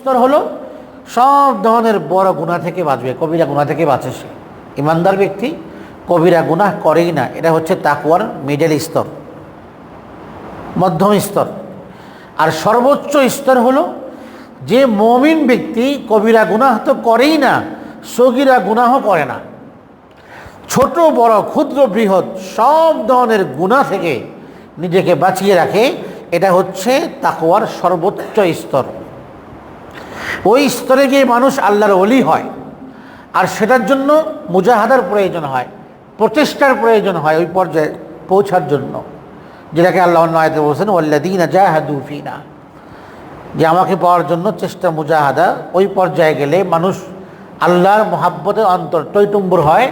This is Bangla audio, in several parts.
স্তর হলো, সব ধরনের বড় গুণা থেকে বাঁচবে, কবিরা গুণা থেকে বাঁচে সে। ইমানদার ব্যক্তি কবিরা গুনাহ করেই না, এটা হচ্ছে তাকুয়ার মিডল স্তর, মধ্যম স্তর। আর সর্বোচ্চ স্তর হলো, যে মমিন ব্যক্তি কবিরা গুনাহ তো করেই না, সগিরা গুনাহ করে না। ছোট, বড়, ক্ষুদ্র, বৃহৎ, সব ধরনের গুণা থেকে নিজেকে বাঁচিয়ে রাখে, এটা হচ্ছে তাকুয়ার সর্বোচ্চ স্তর। ওই স্তরে গিয়ে মানুষ আল্লাহর অলি হয়। আর সেটার জন্য মুজাহাদার প্রয়োজন হয়, প্রচেষ্টার প্রয়োজন হয় ওই পর্যায়ে পৌঁছার জন্য। যেটাকে আল্লাহ অন্য আয়তে বলছেন ওল্লাদিনা জাহাদু ফিনা। যে আমাকে পাওয়ার জন্য চেষ্টা মুজাহাদা, ওই পর্যায়ে গেলে মানুষ আল্লাহর মহাব্বতে অন্তর টৈটুম্বুর হয়,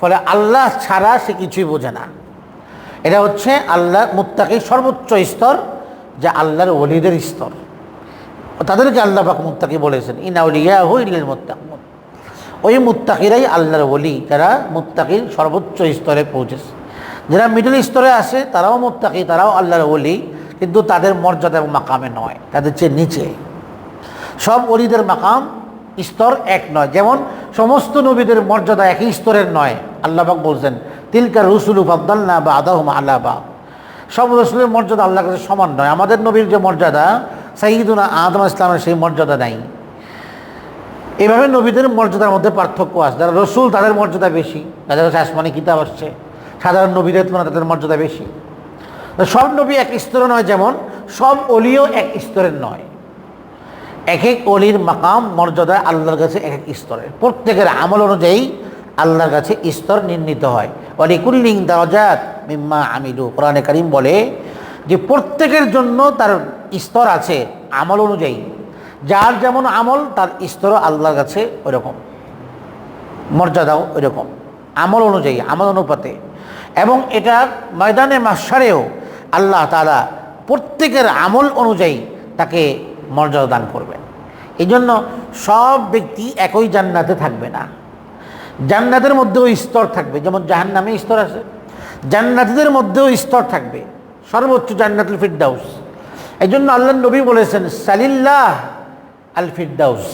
ফলে আল্লাহ ছাড়া সে কিছুই বোঝে না। এটা হচ্ছে আল্লাহ মুত্তাকি সর্বোচ্চ স্তর, যা আল্লাহর অলিদের স্তর। তাদেরকে আল্লাহ পাক মুত্তাকি বলেছেন ইনাউলিয়া হইলেন মুত্তাকুন। ওই মুত্তাকিরাই আল্লাহর ওলি, যারা মুত্তাকির সর্বোচ্চ স্তরে পৌঁছেছে। যারা মিডল স্তরে আসে তারাও মুত্তাকি, তারাও আল্লাহর ওলি, কিন্তু তাদের মর্যাদা এবং মাকামে নয়, তাদের চেয়ে নিচে। সব অলিদের মাকাম স্তর এক নয়, যেমন সমস্ত নবীদের মর্যাদা একই স্তরের নয়। আল্লাহবাক বলছেন তিলকার রসুল ফাদ্দাল্লা বা আদাহম আল্লাহ বা সব রসুলের মর্যাদা আল্লাহ কাছে সমান নয়। আমাদের নবীর যে মর্যাদা সাইদুনা আদম ইসলামের সেই মর্যাদা নাই। এভাবে নবীদের মর্যাদার মধ্যে পার্থক্য আছে। যারা রসুল, তাদের মর্যাদা বেশি। তাদের কাছে আসমানি কিতাব আসছে, সাধারণ নবীদের তুলনায় তাদের মর্যাদা বেশি। সব নবী এক স্তরে নয় যেমন, সব অলিও এক স্তরের নয়। এক এক অলির মাকাম, মর্যাদা আল্লাহর কাছে এক এক স্তরের। প্রত্যেকের আমল অনুযায়ী আল্লাহর কাছে স্তর নির্ণীত হয়। অলিকুল্লিং দারজাত মিম্মা আমিলু। কোরআনে করিম বলে যে প্রত্যেকের জন্য তার স্তর আছে আমল অনুযায়ী। যার যেমন আমল, তার স্তরও আল্লাহর কাছে ওইরকম। মর্যাদাও ওইরকম। আমল অনুযায়ী, আমল অনুপাতে। এবং এটা ময়দানে মাসারেও আল্লাহ তালা প্রত্যেকের আমল অনুযায়ী তাকে মর্যাদা দান করবেন। এই জন্য সব ব্যক্তি একই জান্নাতে থাকবে না। জান্নাতের মধ্যেও স্তর থাকবে। যেমন জাহান্নামে স্তর আছে। জান্নাতিদের মধ্যেও স্তর থাকবে। সর্বোচ্চ জান্নাতুল ফিরদাউস। এই জন্য আল্লাহ নবী বলেছেন, সালিল্লাহ আল ফিরদাউস।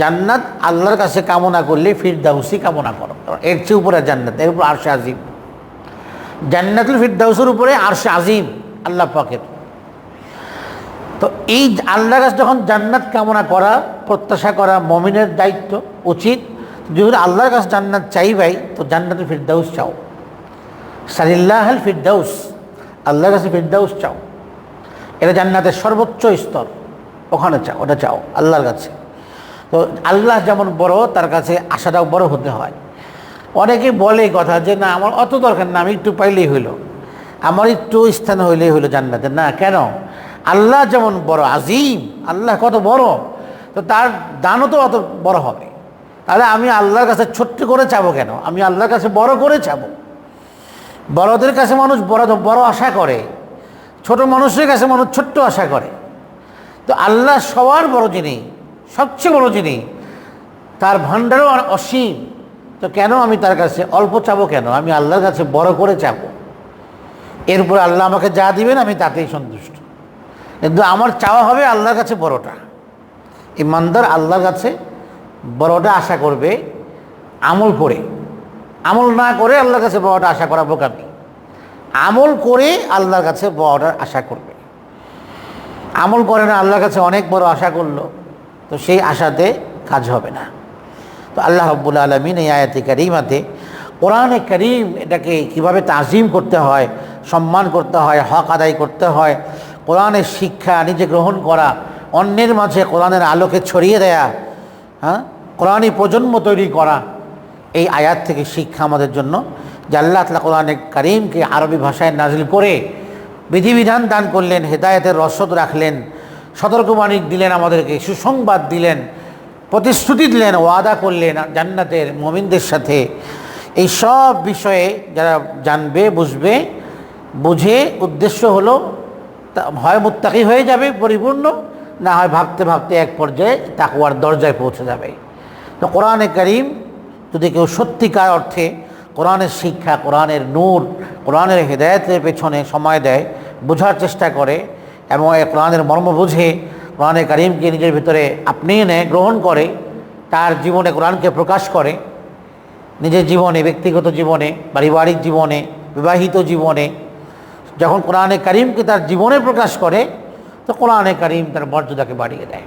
জান্নাত আল্লাহর কাছে কামনা করলে ফিরদাউসই কামনা করো। এর চেয়ে উপরে জান্নাত, এর উপর আরশে আজিম। জান্নাতুল ফিরদাউসের উপরে আরশে আজিম, আল্লাহ পাকের। তো এই আল্লাহর কাছে যখন জান্নাত কামনা করা, প্রত্যাশা করা মমিনের দায়িত্ব, উচিত, যদি আল্লাহর কাছে জান্নাত চাইবাই তো জান্নাতুল ফিরদাউস চাও। সালিল্লাহ আল ফিরদাউস। আল্লাহর কাছে ফিরদাউস চাও। এটা জান্নাতের সর্বোচ্চ স্তর। ওখানে চাও, ওটা চাও, আল্লাহর কাছে। তো আল্লাহ যেমন বড়, তার কাছে আশাটাও বড় হতে হয়। অনেকে বলে কথা যে, না, আমার অত দরকার না, আমি একটু পাইলেই হইল। আমার একটু স্থান হইলেই হইল জান্নাতে না, কেন? আল্লাহ যেমন বড়, আজিম, আল্লাহ কত বড়, তো তার দানও তো অত বড় হবে। তাহলে আমি আল্লাহর কাছে ছোট্ট করে চাবো কেন? আমি আল্লাহর কাছে বড় করে চাবো। বড়দের কাছে মানুষ বড় বড় আশা করে, ছোট মানুষের কাছে মানুষ ছোট্ট আশা করে। তো আল্লাহ সবার বড় যিনি, সবচেয়ে বড় যিনি, তার ভাণ্ডারও অসীম। তো কেন আমি তার কাছে অল্প চাবো কেন? আমি আল্লাহর কাছে বড় করে চাবো। এরপর আল্লাহ আমাকে যা দিবেন আমি তাতেই সন্তুষ্ট। কিন্তু আমার চাওয়া হবে আল্লাহর কাছে বড়টা। ইমানদার আল্লাহর কাছে বড়টা আশা করবে, আমল করে। আমল না করে আল্লাহর কাছে বড়টা আশা করা বোকামি। আমল করে আল্লাহর কাছে বড়টার আশা করবে। আমল করে না আল্লাহর কাছে অনেক বড় আশা করল, তো সেই আশাতে কাজ হবে না। তো আল্লাহ রব্বুল আলমিন এই আয়াতে করিমাতে কোরআনে করিম এটাকে কীভাবে তাজিম করতে হয়, সম্মান করতে হয়, হক আদায় করতে হয়, কোরআনের শিক্ষা নিজে গ্রহণ করা, অন্যের মাঝে কোরআনের আলোকে ছড়িয়ে দেয়া হ্যাঁ? কোরআনী প্রজন্ম তৈরি করা এই আয়াত থেকে শিক্ষা আমাদের জন্য যে আল্লাহ তালা কোরআনে করিমকে আরবি ভাষায় নাজিল করে বিধিবিধান দান করলেন, হেদায়তের রসদ রাখলেন, সতর্কবাণী দিলেন আমাদেরকে, সুসংবাদ দিলেন, প্রতিশ্রুতি দিলেন, ওয়াদা করলেন জান্নাতের মমিনদের সাথে। এই সব বিষয়ে যারা জানবে, বুঝবে, বুঝে উদ্দেশ্য হলো হয় মুত্তাকি হয়ে যাবে, পরিপূর্ণ, না হয় ভাবতে ভাবতে এক পর্যায়ে তাকুয়ার দরজায় পৌঁছে যাবে। তো কোরআনে করিম যদি কেউ সত্যিকার অর্থে কোরআনের শিক্ষা, কোরআনের নূর, কোরআনের হেদায়তের পেছনে সময় দেয়, বোঝার চেষ্টা করে এবং কোরআনের মর্ম বুঝে কোরআনে করিমকে নিজের ভিতরে আপনি এনে গ্রহণ করে, তার জীবনে কোরআনকে প্রকাশ করে, নিজের জীবনে, ব্যক্তিগত জীবনে, পারিবারিক জীবনে, বিবাহিত জীবনে, যখন কোরআনে করিমকে তার জীবনে প্রকাশ করে, তো কোরআনে করিম তার মর্যাদাকে বাড়িয়ে দেয়।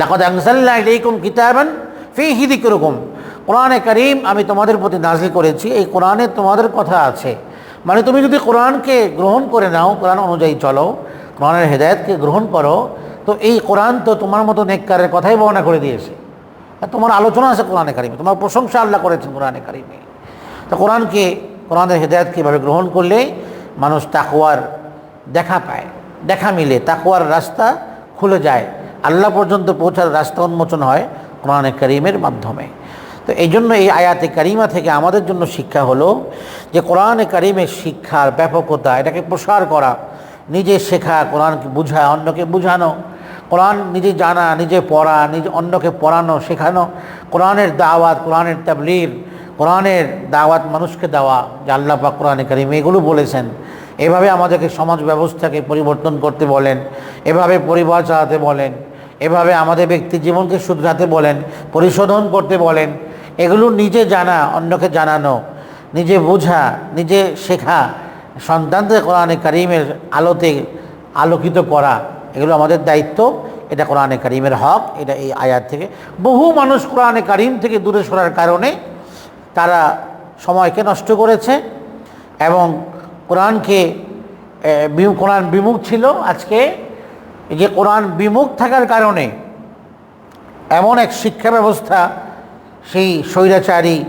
লাকদ ইলাইকুম কিতাবান ফি হিদিকুরকুম কোরআনে করিম আমি তোমাদের প্রতি নাজিল করেছি, এই কোরআনে তোমাদের কথা আছে। মানে তুমি যদি কোরআনকে গ্রহণ করে নাও, কোরআন অনুযায়ী চলো, কোরআনের হেদায়তকে গ্রহণ করো, তো এই কোরআন তো তোমার মতো নেককারের কথাই বর্ণনা করে দিয়েছে। আর তোমার আলোচনা আছে কোরআনে কারিমে, তোমার প্রশংসা আল্লাহ করেছেন কোরআনে কারিমে। তো কোরআনকে, কোরআনের হেদায়ত কীভাবে গ্রহণ করলে মানুষ তাকুয়ার দেখা পায়, দেখা মিলে তাকুয়ার রাস্তা খুলে যায়। আল্লাহ পর্যন্ত পৌঁছার রাস্তা উন্মোচন হয় কোরআনে করিমের মাধ্যমে। তো এই জন্য এই আয়াতে কারিমা থেকে আমাদের জন্য শিক্ষা হলো যে কোরআনে কারিমের শিক্ষার ব্যাপকতা, এটাকে প্রসার করা, নিজে শেখা, কোরআনকে বুঝা, অন্যকে বুঝানো, কোরআন নিজে জানা, নিজে পড়া, নিজে অন্যকে পড়ানো, শেখানো, কোরআনের দাওয়াত, কোরআনের তাবলির কোরআনের দাওয়াত মানুষকে দেওয়া, যে আল্লাহ পাক কোরআনে কারিম এগুলো বলেছেন। এভাবে আমাদেরকে সমাজ ব্যবস্থাকে পরিবর্তন করতে বলেন, এভাবে পরিবার চালাতে বলেন এভাবে আমাদের ব্যক্তি জীবনকে শুধরাতে বলেন, পরিশোধন করতে বলেন, এগুলো নিজে জানা, অন্যকে জানানো, নিজে বোঝা, নিজে শেখা, সন্তানদের কোরআনে কারিমের আলোতে আলোকিত করা, এগুলো আমাদের দায়িত্ব। এটা কোরআনে কারিমের হক, এটা এই আয়াত থেকে। বহু মানুষ কোরআনে কারিম থেকে দূরে সরার কারণে তারা সময়কে নষ্ট করেছে এবং কোরআনকে কোরআন বিমুখ ছিল আজকে। যে কোরআন বিমুখ থাকার কারণে এমন এক শিক্ষা ব্যবস্থা সেই স্বৈরাচারী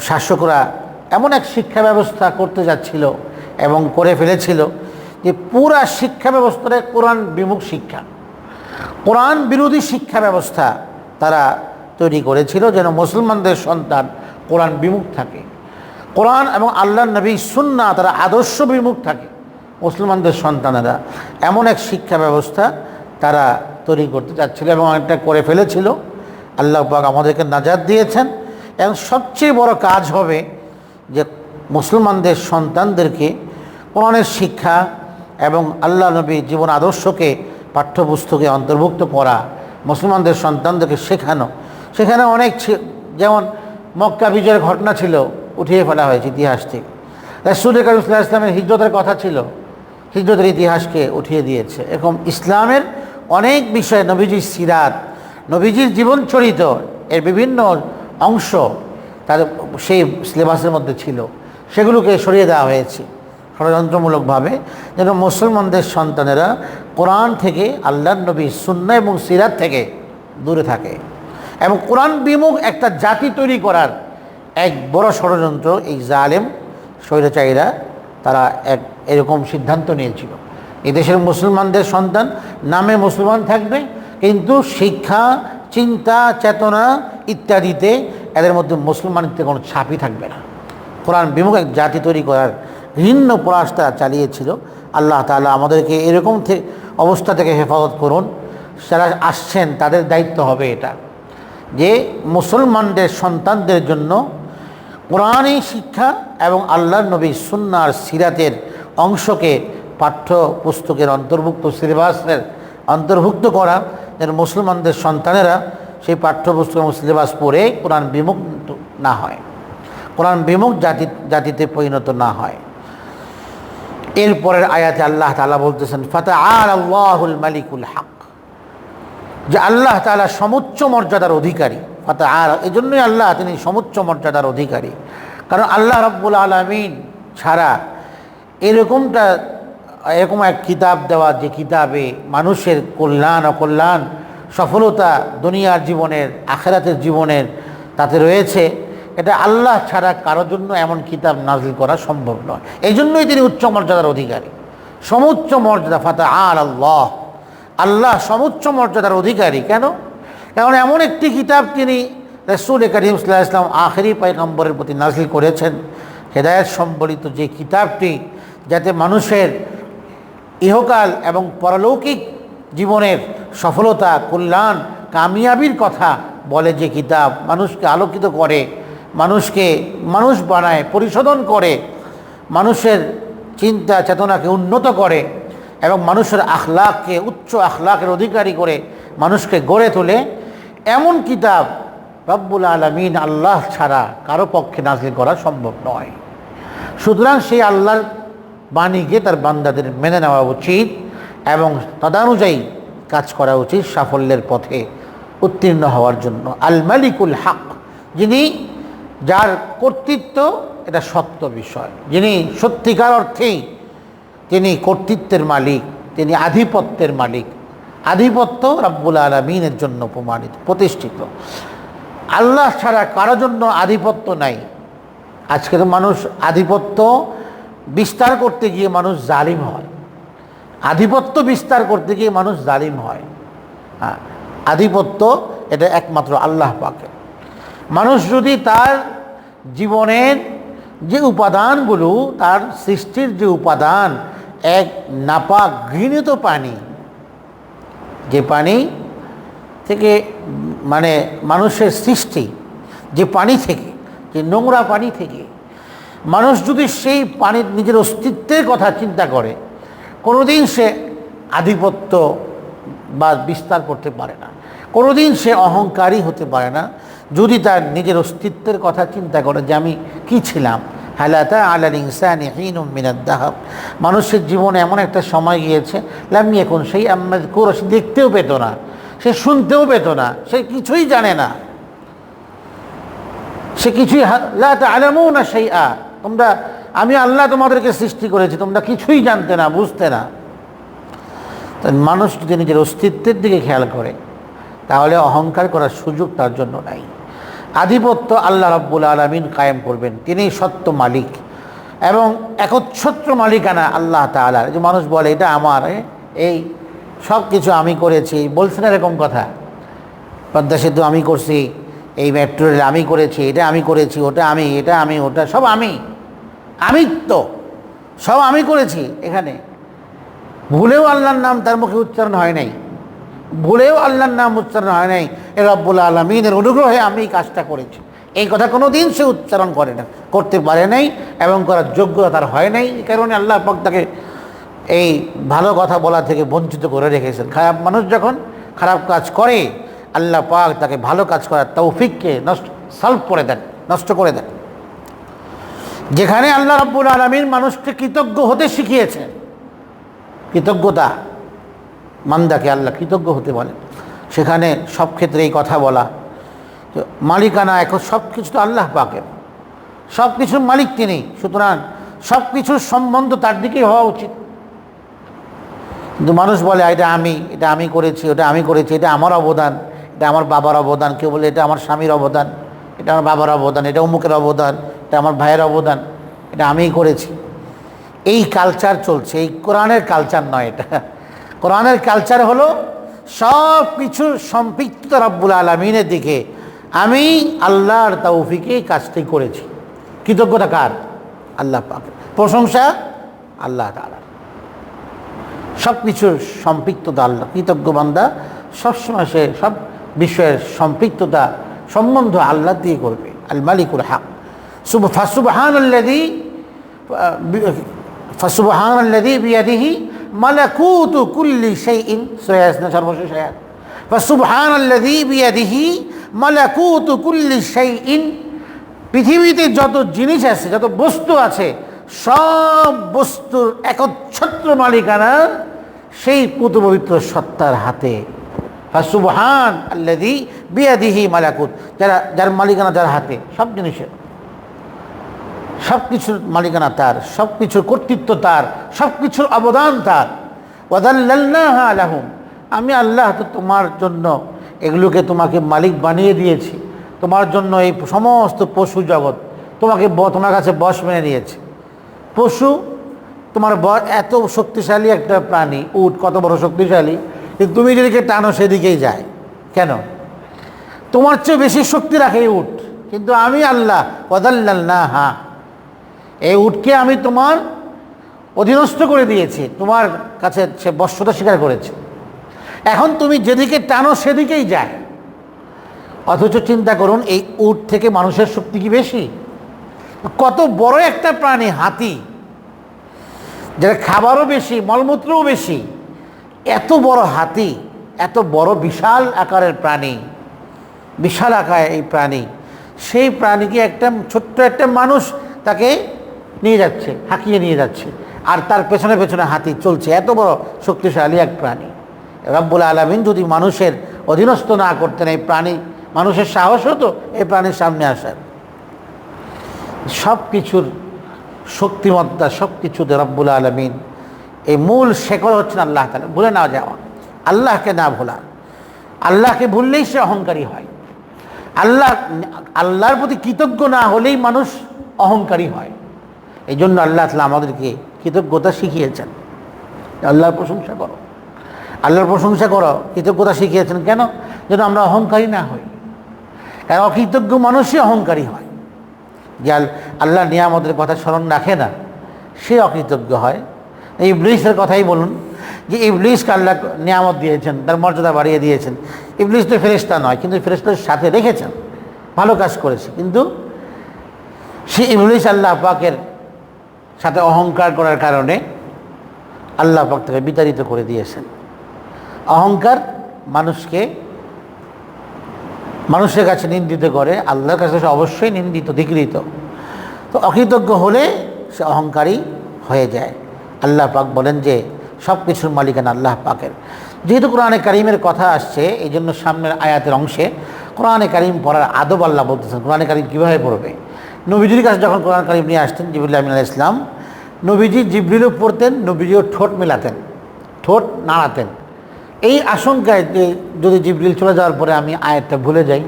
শাসকরা এমন এক শিক্ষা ব্যবস্থা করতে যাচ্ছিল এবং করে ফেলেছিল যে পুরা শিক্ষা ব্যবস্থাটা কোরআন বিমুখ শিক্ষা। কোরআন বিরোধী শিক্ষা ব্যবস্থা তারা তৈরি করেছিল যেন মুসলমানদের সন্তান কোরআন বিমুখ থাকে। কোরআন এবং আল্লাহ নবী সুন্না তারা আদর্শ বিমুখ থাকে। মুসলমানদের সন্তানেরা এমন এক শিক্ষা ব্যবস্থা তারা তৈরি করতে চাচ্ছিল এবং এটা করে ফেলেছিল। আল্লাহ পাক আমাদেরকে নাজাদ দিয়েছেন এবং সবচেয়ে বড় কাজ হবে যে মুসলমানদের সন্তানদেরকে কোরআনের শিক্ষা এবং আল্লাহ নবী জীবন আদর্শকে পাঠ্যপুস্তকে অন্তর্ভুক্ত করা, মুসলমানদের সন্তানদেরকে শেখানো। সেখানে অনেক যেমন মক্কা বিজয়ের ঘটনা ছিল, উঠিয়ে ফেলা হয়েছে ইতিহাস থেকে। রাসুল করিম ইসলামের হিজরতের কথা ছিল। হিজরতের ইতিহাসকে উঠিয়ে দিয়েছে। এরকম ইসলামের অনেক বিষয় নবীজির সিরাত, নবীজির জীবন চরিত এর বিভিন্ন অংশ তার সেই সিলেবাসের মধ্যে ছিল। সেগুলোকে সরিয়ে দেওয়া হয়েছে ষড়যন্ত্রমূলকভাবে। যেন মুসলমানদের সন্তানেরা কোরআন থেকে আল্লাহ নবী সুন্না এবং সিরাত থেকে দূরে থাকে এবং কোরআন বিমুখ একটা জাতি তৈরি করার এক বড় ষড়যন্ত্র এই জালেম স্বৈরাচারীরা তারা এক এরকম সিদ্ধান্ত নিয়েছিল। এই দেশের মুসলমানদের সন্তান নামে মুসলমান থাকবে, কিন্তু শিক্ষা, চিন্তা, চেতনা ইত্যাদিতে এদের মধ্যে মুসলমানিত্বের কোনো ছাপই থাকবে না। কোরআন বিমুখ এক জাতি তৈরি করার ভিন্ন প্রয়াস তারা চালিয়েছিল। আল্লাহ তাআলা আমাদেরকে এরকম অবস্থা থেকে হেফাজত করুন, যারা আসছেন তাদের দায়িত্ব হবে এটা। যে মুসলমানদের সন্তানদের জন্য কোরআনী শিক্ষা এবং আল্লাহ নবী সুন্নার সিরাতের অংশকে পাঠ্য পুস্তকের অন্তর্ভুক্ত, সিলেবাসের অন্তর্ভুক্ত করা। যেন মুসলমানদের সন্তানেরা সেই পাঠ্যপুস্তক এবং সিলেবাস পড়ে কোরআন বিমুখ না হয়। কোরআন বিমুখ জাতি, জাতিতে পরিণত না হয়। এরপরের আয়াতে আল্লাহ তালা বলতেছেন ফাতা আর আল্লাহুল মালিকুল হক। যে আল্লাহ তাআলা সমুচ্চ মর্যাদার অধিকারী। অর্থাৎ আর এই জন্যই আল্লাহ তিনি সমুচ্চ মর্যাদার অধিকারী। কারণ আল্লাহ রব্বুল আলমিন ছাড়া এরকমটা, এরকম এক কিতাব দেওয়া, যে কিতাবে মানুষের কল্যাণ, অকল্যাণ, সফলতা দুনিয়ার জীবনের, আখেরাতের জীবনের তাতে রয়েছে, এটা আল্লাহ ছাড়া কারোর জন্য এমন কিতাব নাজিল করা সম্ভব নয়। এই জন্যই তিনি উচ্চ মর্যাদার অধিকারী। সমুচ্চ মর্যাদা ফাতা আর আল্লাহ। আল্লাহ সমুচ্চ মর্যাদার অধিকারী। কেন? কারণ এমন একটি কিতাব তিনি রসুল করিম সাল্লাহ ইসলাম আখেরি পাইগম্বরের প্রতি নাজিল করেছেন। হেদায়ত সম্বলিত যে কিতাবটি, যাতে মানুষের ইহকাল এবং পরলৌকিক জীবনের সফলতা, কল্যাণ, কামিয়াবির কথা বলে যে কিতাব, মানুষকে আলোকিত করে, মানুষকে, মানুষ বানায়, পরিশোধন করে, মানুষের চিন্তা, চেতনাকে উন্নত করে এবং মানুষের আখলাককে, উচ্চ আখলাকের অধিকারী করে মানুষকে গড়ে তোলে এমন কিতাব, রব্বুল আলমিন আল্লাহ ছাড়া কারও পক্ষে নাজিল করা সম্ভব নয়। সুতরাং সেই আল্লাহর বাণীকে তার বান্দাদের মেনে নেওয়া উচিত এবং তদানুযায়ী কাজ করা উচিত সাফল্যের পথে উত্তীর্ণ হওয়ার জন্য। আল মালিকুল হক, যিনি যার কর্তৃত্ব, এটা সত্য বিষয়। যিনি সত্যিকার অর্থেই তিনি কর্তৃত্বের মালিক, তিনি আধিপত্যের মালিক আধিপত্য রাব্বুল আলমিনের জন্য প্রমাণিত, প্রতিষ্ঠিত। আল্লাহ ছাড়া কারও জন্য আধিপত্য নাই। আজকের মানুষ আধিপত্য বিস্তার করতে গিয়ে মানুষ জালিম হয়। আধিপত্য বিস্তার করতে গিয়ে মানুষ জালিম হয়। হ্যাঁ আধিপত্য এটা একমাত্র আল্লাহ পাকে মানুষ যদি তার জীবনের যে উপাদানগুলো, তার সৃষ্টির যে উপাদান, এক নাপাক ঘৃণিত পানি যে পানি থেকে মানে মানুষের সৃষ্টি, যে পানি থেকে, যে নোংরা পানি থেকে, মানুষ যদি সেই পানির নিজের অস্তিত্বের কথা চিন্তা করে, কোনোদিন সে আধিপত্য বা বিস্তার করতে পারে না। কোনোদিন সে অহংকারী হতে পারে না। যদি তার নিজের অস্তিত্বের কথা চিন্তা করে যে আমি কী ছিলাম হালাতা আলাল ইনসানি হিন মিনাদ্দাহাব মানুষের জীবনে এমন একটা সময় গিয়েছে, লামি এখন সেই আম্মাদ কোর সে দেখতেও পেত না, সে শুনতেও পেত না, সে কিছুই জানে না। সে কিছুই লাতা আলামও না সেই আ তোমরা, আমি আল্লাহ তোমাদেরকে সৃষ্টি করেছি, তোমরা কিছুই জানতে না, বুঝতে না। মানুষ যদি নিজের অস্তিত্বের দিকে খেয়াল করে, তাহলে অহংকার করার সুযোগ তার জন্য নাই। আধিপত্য আল্লাহ রাব্বুল আলমিন কায়েম করবেন। তিনি সত্য মালিক এবং একচ্ছত্র মালিকানা আল্লাহ তালার যে মানুষ বলে, এটা আমার এই সব কিছু আমি করেছি। বলছে না এরকম কথা। পদ্মা সেতু আমি করছি, এই মেট্রো রেল আমি করেছি, এটা আমি করেছি, ওটা আমি, এটা আমি, ওটা সব আমি। আমি তো সব আমি করেছি এখানে। ভুলেও আল্লাহর নাম তার মুখে উচ্চারণ হয় নাই। ভুলেও আল্লাহর নাম উচ্চারণ হয় নাই। এ রব্বুল আলমিনের অনুগ্রহে আমি এই কাজটা করেছি। এই কথা কোনো দিন সে উচ্চারণ করে না, করতে পারে নাই এবং করার যোগ্যতা তার হয় নাই। এই কারণে আল্লাহ পাক তাকে এই ভালো কথা বলা থেকে বঞ্চিত করে রেখেছেন। খারাপ মানুষ যখন খারাপ কাজ করে, আল্লাহ পাক তাকে ভালো কাজ করার তৌফিককে নষ্ট সলভ করে দেন, নষ্ট করে দেন। যেখানে আল্লাহ রাব্বুল আলমিন মানুষকে কৃতজ্ঞ হতে শিখিয়েছেন। কৃতজ্ঞতা মান্দাকে আল্লাহ কৃতজ্ঞ হতে বলে সেখানে সব ক্ষেত্রে এই কথা বলা। মালিকানা এখন সব কিছু তো আল্লাহ পাকের। সব কিছুর মালিক তিনি। সুতরাং সব কিছুর সম্বন্ধ তার দিকেই হওয়া উচিত। কিন্তু মানুষ বলে এটা আমি এটা আমি করেছি, ওটা আমি করেছি, এটা আমার অবদান, এটা আমার বাবার অবদান। কেউ বলে, এটা আমার স্বামীর অবদান, এটা আমার বাবার অবদান, এটা অমুকের অবদান, এটা আমার ভাইয়ের অবদান, এটা আমিই করেছি। এই কালচার চলছে, এই কোরআনের কালচার নয় এটা। কোরআনের কালচার হলো সব কিছুর সম্পৃক্ত রব্বুল আলমিনের দিকে। আমি আল্লাহর তৌফিকে কাজটি করেছি। কৃতজ্ঞতা কার? আল্লাহ পাক। প্রশংসা আল্লাহ তালার সব কিছুর সম্পৃক্ততা আল্লাহ। কৃতজ্ঞ বান্দা সবসময় সে সব বিষয়ের সম্পৃক্ততা, সম্বন্ধ আল্লাহ দিয়ে করবে। আল মালিকুল হক। সুব ফাসুবহান আল্লাদি ফাসুবহান আল্লাদি বিয়াদিহি মালাকুতু কুল্লি শাইইন সূরা ইয়াসিন সর্বশেষ আয়াত ফাসুবহান আল্লাদি বিয়াদিহি, মালাকুতু কুল্লি শাইইন। পৃথিবীতে যত জিনিস আছে, যত বস্তু আছে, সব বস্তুর একচ্ছত্র মালিকানা সেই পুতপবিত্র সত্তার হাতে। সুবহান আল্লাদি বিয়াদিহি মালাকুত, যারা, যার মালিকানা যার হাতে, সব জিনিসের। সব কিছুর মালিকানা তার সব কিছুর কর্তৃত্ব তার সব কিছুর অবদান তার। আমি আল্লাহ তো তোমার জন্য এগুলোকে তোমাকে মালিক বানিয়ে দিয়েছি। তোমার জন্য এই সমস্ত পশু জগৎ তোমাকে তোমার কাছে বশ মেনে নিয়েছে। পশু তোমার এত শক্তিশালী একটা প্রাণী, উট কত বড় শক্তিশালী কিন্তু তুমি যেদিকে টানো সেদিকেই যায়। কেন? তোমার চেয়ে বেশি শক্তি রাখে উট। কিন্তু আমি আল্লাহ ওয়াদাল্লাহ হা এই উটকে আমি তোমার অধীনস্থ করে দিয়েছি, তোমার কাছে সে বশ্যতা স্বীকার করেছে। এখন তুমি যেদিকে টানো সেদিকেই যায়। অথচ চিন্তা করুন, এই উট থেকে মানুষের শক্তি কি বেশি? কত বড় একটা প্রাণী, হাতি, যারা খাবারও বেশি, মলমূত্রও বেশি, এত বড় হাতি, এত বড় বিশাল আকারের প্রাণী, বিশাল আকারের এই প্রাণী, সেই প্রাণীকে একটা ছোট্ট একটা মানুষ তাকে নিয়ে যাচ্ছে, হাঁকিয়ে নিয়ে যাচ্ছে। আর তার পেছনে পেছনে হাতি চলছে, এত বড় শক্তিশালী এক প্রাণী। রব্বুল আলমিন যদি মানুষের অধীনস্থ না করতেন এই প্রাণী, মানুষের সাহস হতো এই প্রাণীর সামনে আসার। সব কিছুর শক্তিমত্তা সব কিছুতে রব্বুল আলমিন, এই মূল শেকড় হচ্ছেন আল্লাহ তালা ভুলে না যাওয়া। আল্লাহকে না ভোলা। আল্লাহকে ভুললেই সে অহংকারী হয়। আল্লাহ, আল্লাহর প্রতি কৃতজ্ঞ না হলেই মানুষ অহংকারী হয়। এই জন্য আল্লাহ তালা আমাদেরকে কৃতজ্ঞতা শিখিয়েছেন। আল্লাহর প্রশংসা করো। আল্লাহর প্রশংসা করো, কৃতজ্ঞতা শিখিয়েছেন কেন? যেন আমরা অহংকারী না হই। কারণ অকৃতজ্ঞ মানুষই অহংকারী হয়। যে আল- আল্লাহ নিয়ামতের কথা স্মরণ রাখে না, সে অকৃতজ্ঞ হয়। ইবলিসের কথাই বলুন যে ইবলিসকে আল্লাহ নিয়ামত দিয়েছেন, তার মর্যাদা বাড়িয়ে দিয়েছেন। ইবলিস তো ফেরেস্তা নয়, কিন্তু ফেরেস্তার সাথে রেখেছেন। ভালো কাজ করেছে। কিন্তু সে ইবলিস আল্লাহ পাকের সাথে অহংকার করার কারণে আল্লাহ পাক তাকে বিতাড়িত করে দিয়েছেন। অহংকার মানুষকে, মানুষের কাছে নিন্দিত করে, আল্লাহর কাছে সে অবশ্যই নিন্দিত ধিকৃত তো অকৃতজ্ঞ হলে সে অহংকারী হয়ে যায়। আল্লাহ পাক বলেন যে সব কিছুর মালিকানা আল্লাহ পাকের। যেহেতু কোরআনে কারিমের কথা আসছে, এই জন্য সামনের আয়াতের অংশে কোরআনে কারিম পড়ার আদব আল্লাহ বলতেছেন। কোরআনে কারিম কীভাবে পড়বে? নবীজির কাছে যখন কোরআন কারিম নিয়ে আসতেন জিবুল্লাহ আমিন ইসলাম নবীজি জিবরিলও পড়তেন, নবীজিও ঠোঁট মেলাতেন, ঠোঁট নাড়াতেন। এই আশঙ্কায় যে যদি জিবরিল চলে যাওয়ার পরে আমি আয়াতটা ভুলে যাই,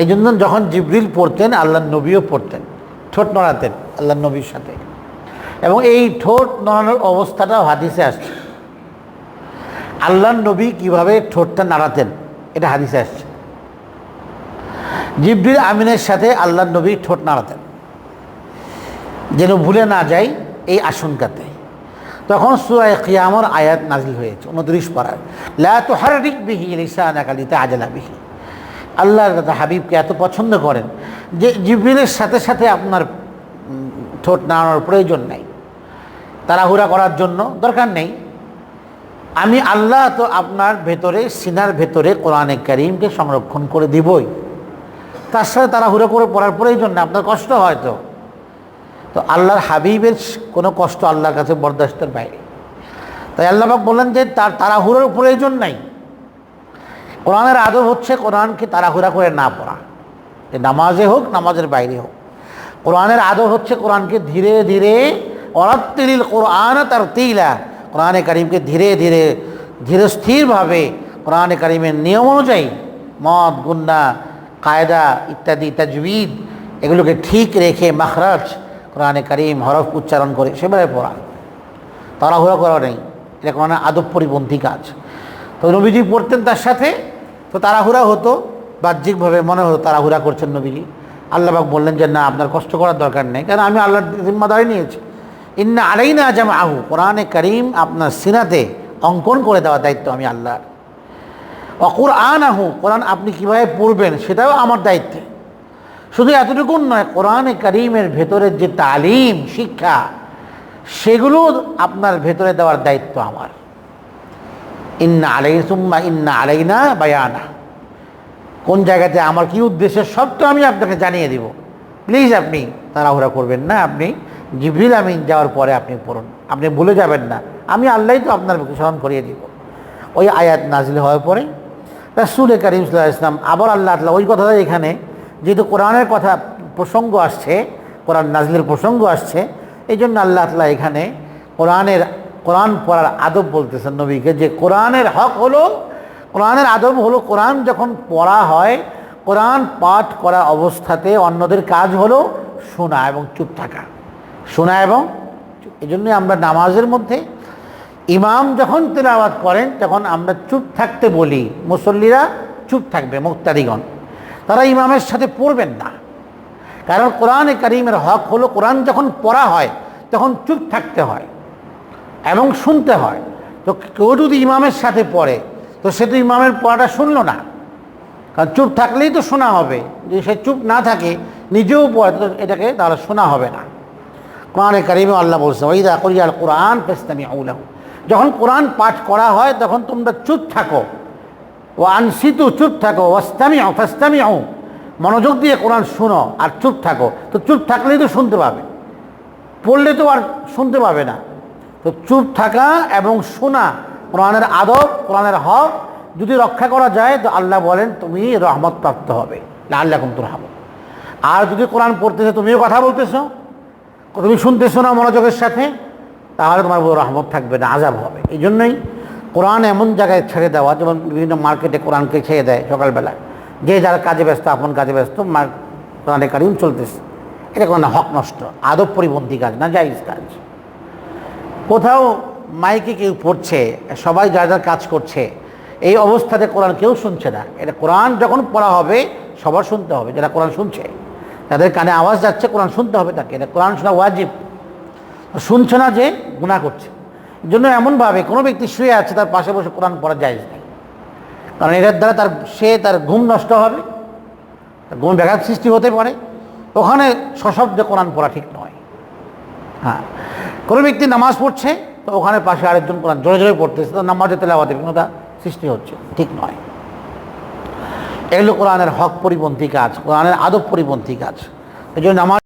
এই জন্য যখন জিবরিল পড়তেন, আল্লাহ নবীও পড়তেন, ঠোঁট নড়াতেন আল্লাহ নবীর সাথে। এবং এই ঠোঁট নড়ানোর অবস্থাটাও হাদিসে আসছে। আল্লাহ নবী কীভাবে ঠোঁটটা নাড়াতেন, এটা হাদিসে আসছে। জিবরিল আমিনের সাথে আল্লাহ নবী ঠোঁট নাড়াতেন। যেন ভুলে না যায় এই আশঙ্কাতে। তখন সুরায় কিয়ামর আয়াত নাজিল হয়েছে, উনত্রিশ পাড়ার লা তো হারিক বিহি লিসানাকালিতে আজলা বিহি। আল্লাহ হাবিবকে এত পছন্দ করেন যে জিবরিলের সাথে সাথে আপনার ঠোঁট নাড়ানোর প্রয়োজন নেই। তাড়াহুড়া করার জন্য দরকার নেই। আমি আল্লাহ তো আপনার ভেতরে, সিনার ভেতরে কোরআনে করিমকে সংরক্ষণ করে দিবই। তার সাথে তাড়াহুড়ো করে পড়ার প্রয়োজন নেই আপনার কষ্ট হয় তো। তো আল্লাহর হাবিবের কোনো কষ্ট আল্লাহর কাছে বরদাস্তের বাইরে। তাই আল্লাহবাক বললেন যে, তার তাড়াহুড়োর প্রয়োজন নাই। কোরআনের আদব হচ্ছে কোরআনকে তাড়াহুড়া করে না পড়া। নামাজে হোক, নামাজের বাইরে হোক। কোরআনের আদব হচ্ছে কোরআনকে ধীরে ধীরে অরাত্তিল কোরআন তার তিলা কোরআনে কারিমকে ধীরে ধীরে ধীরে স্থিরভাবে কোরআনে করিমের নিয়ম অনুযায়ী মদ, গুন্ডা কায়দা ইত্যাদি, তাজবিদ, এগুলোকে ঠিক রেখে মাখরাজ কোরআনে কারিম, হরফ উচ্চারণ করে সেভাবে পড়া। তাড়াহুড়া করা নেই। এটা কোরআনের আদব পরিপন্থী কাজ। তো নবীজি পড়তেন তার সাথে, তো তাড়াহুড়া হতো, বাহ্যিকভাবে মনে হতো তাড়াহুড়া করছেন নবীজি। আল্লাহবাক বললেন যে, না, আপনার কষ্ট করার দরকার নেই, কারণ আমি আল্লাহর জিম্মাদারি নিয়েছি। ইন্না আলাইনা আজাম আহু কোরআনে করিম আপনার সিনাতে অঙ্কন করে দেওয়ার দায়িত্ব আমি আল্লাহর। অকুর আন আহু কোরআন আপনি কীভাবে পড়বেন সেটাও আমার দায়িত্বে। শুধু এতটুকুন নয়, কোরআনে করিমের ভেতরের যে তালিম, শিক্ষা, সেগুলো আপনার ভেতরে দেওয়ার দায়িত্ব আমার। ইন্না আলাই সুম্মা ইন্না আলাইনা বায়ানা। কোন জায়গাতে আমার কি উদ্দেশ্য সবটা আমি আপনাকে জানিয়ে দিব। প্লিজ আপনি তাড়াহুড়া করবেন না, আপনি জিবরিল আমিন যাওয়ার পরে আপনি পড়ুন। আপনি ভুলে যাবেন না। আমি আল্লাহ তো আপনার স্মরণ করিয়ে দিব। ওই আয়াত নাজিল হওয়ার পরে রাসুল করিম সাল্লাহ ইসলাম আবার আল্লাহ আল্লাহ ওই কথাটা এখানে, যেহেতু কোরআনের কথা প্রসঙ্গ আসছে, কোরআন নাজলের প্রসঙ্গ আসছে এই জন্য আল্লাহ আল্লাহ এখানে কোরআনের, কোরআন পড়ার আদব বলতেছেন নবীকে, যে কোরআনের হক হলো, কোরআনের আদব হলো কোরআন যখন পড়া হয়, কোরআন পাঠ করা অবস্থাতে অন্যদের কাজ হলো শোনা এবং চুপ থাকা। শোনা এবং এই জন্যই আমরা নামাজের মধ্যে ইমাম যখন তেলাওয়াত করেন, তখন আমরা চুপ থাকতে বলি, মুসল্লিরা চুপ থাকবে, মুক্তাদিগণ। তারা ইমামের সাথে পড়বেন না। কারণ কোরআন করিমের হক হলো, কোরআন যখন পড়া হয়, তখন চুপ থাকতে হয় এবং শুনতে হয়। তো কেউ যদি ইমামের সাথে পড়ে, তো সে তো ইমামের পড়াটা শুনলো না। কারণ চুপ থাকলেই তো শোনা হবে। যদি সে চুপ না থাকে, নিজেও পড়ে, তো এটাকে তাহলে শোনা হবে না। কোরআনে কারিমে আল্লাহ বলছে ওইদা করিয়াল কোরআন পেস্তামি আউলাহ যখন কোরআন পাঠ করা হয়, তখন তোমরা চুপ থাকো। ও আনসিতু, চুপ থাকো। ওয়াস্তামি ফাস্তামি মনোযোগ দিয়ে কোরআন শুনো আর চুপ থাকো। তো চুপ থাকলেই তো শুনতে পাবে। পড়লে তো আর শুনতে পাবে না। তো চুপ থাকা এবং শোনা কোরআনের আদব, কোরআনের হক যদি রক্ষা করা যায়, তো আল্লাহ বলেন, তুমি রহমত প্রাপ্ত হবে। আল্লাহ কুম তোর আর যদি কোরআন পড়তেছে তুমিও কথা বলতেছো, তুমি শুনতেছো না মনোযোগের সাথে তাহলে তোমার উপর রহমত থাকবে না আজাব হবে। এই জন্যই কোরআন এমন জায়গায় ছেড়ে দেওয়া, যেমন বিভিন্ন মার্কেটে কোরআনকে ছেড়ে দেয় সকালবেলা যে যার কাজে ব্যস্ত, আপন কাজে ব্যস্ত কোরআনে কারিম চলতেছে। এটা কোনো হক নষ্ট, আদব পরিপন্থী কাজ না জাইজ কাজ। কোথাও মাইকে কেউ পড়ছে, সবাই যা যার কাজ করছে, এই অবস্থাতে কোরআন কেউ শুনছে না। এটা কোরআন যখন পড়া হবে, সবার শুনতে হবে, যারা কোরআন শুনছে তাদের কানে আওয়াজ যাচ্ছে, কোরআন শুনতে হবে তাকে। এটা কোরআন শোনা ওয়াজিব। শুনছে না যে গুণা করছে। জন্য এমনভাবে কোনো ব্যক্তি শুয়ে আছে, তার পাশে বসে কোরআন পড়া যায় নেই। কারণ এটার দ্বারা তার, সে তার ঘুম নষ্ট হবে, তার ঘুম ব্যাঘাত সৃষ্টি হতে পারে। ওখানে সশব্দে কোরআন পড়া ঠিক নয়। হ্যাঁ কোনো ব্যক্তি নামাজ পড়ছে, তো ওখানে পাশে আরেকজন কোরআন জোরে জোরে পড়তেছে, তো নামাজে তেলাওয়াতে বিঘ্নতা সৃষ্টি হচ্ছে, ঠিক নয়। এগুলো কোরআনের হক পরিপন্থী কাজ, কোরআনের আদব পরিপন্থী কাজ। এই জন্য নামাজ